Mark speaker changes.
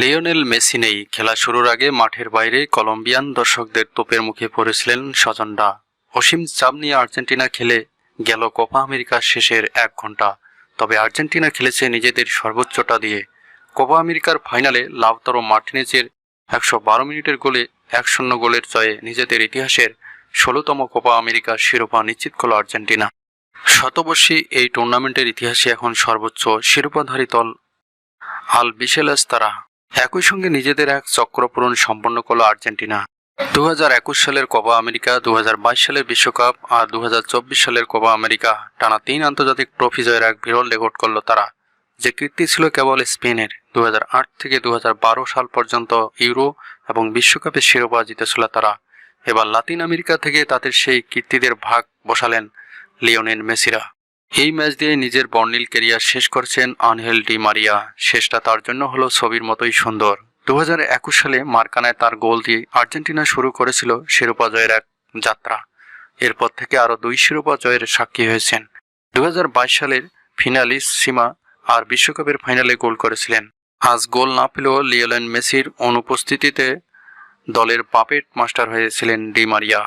Speaker 1: Lionel Messi নেই। খেলা শুরুর আগে মাঠের বাইরে কলম্বিয়ান দর্শকদের তোপের মুখে পড়েছিলেন স্বজনরা অসীম চাপ নিয়ে আর্জেন্টিনা খেলে গেল কোপা আমেরিকার শেষের এক ঘণ্টা তবে আর্জেন্টিনা খেলেছে নিজেদের সর্বোচ্চটা দিয়ে। কোপা আমেরিকার ফাইনালে লাউতারো মার্টিনেজের একশো বারো মিনিটের গোলে এক শূন্য গোলের জয়ে নিজেদের ইতিহাসের ষোলোতম কোপা আমেরিকার শিরোপা নিশ্চিত করল আর্জেন্টিনা। শতবর্ষী এই টুর্নামেন্টের ইতিহাসে এখন সর্বোচ্চ শিরোপাধারী দল আল বিশেলাস তারা একই সঙ্গে নিজেদের এক চক্র পূরণ সম্পন্ন করল আর্জেন্টিনা। দু হাজার একুশ সালের কোপা আমেরিকা দু হাজার বাইশ সালের বিশ্বকাপ আর দু হাজার চব্বিশ সালের কোপা আমেরিকা টানা তিন আন্তর্জাতিক ট্রফি জয়ের এক বিরল রেকর্ড করল তারা, যে কীর্তি ছিল কেবল স্পেনের। দু হাজার আট থেকে দু হাজার বারো সাল পর্যন্ত ইউরো এবং বিশ্বকাপের শিরোপা জিতেছিল তারা। এবার লাতিন আমেরিকা থেকে তাদের সেই কীর্তিদের ভাগ বসালেন লিওনেল মেসিরা। এই ম্যাচ দিয়ে নিজের বর্ণিল কেরিয়ার শেষ করছেন আনহেল ডি মারিয়া। শেষটা তার জন্য হলো ছবির মতোই সুন্দর। দু হাজার একুশ সালে মার্কানায় তার গোল দিয়ে আর্জেন্টিনা শুরু করেছিল শিরোপা জয়ের এক যাত্রা। এরপর থেকে আরও দুই শিরোপা জয়ের সাক্ষী হয়েছেন। দু হাজার বাইশ সালের ফিনালিস্ট সীমা আর বিশ্বকাপের ফাইনালে গোল করেছিলেন। আজ গোল না পেলেও লিওলেন মেসির অনুপস্থিতিতে দলের পাপেট মাস্টার হয়েছিলেন ডি মারিয়া।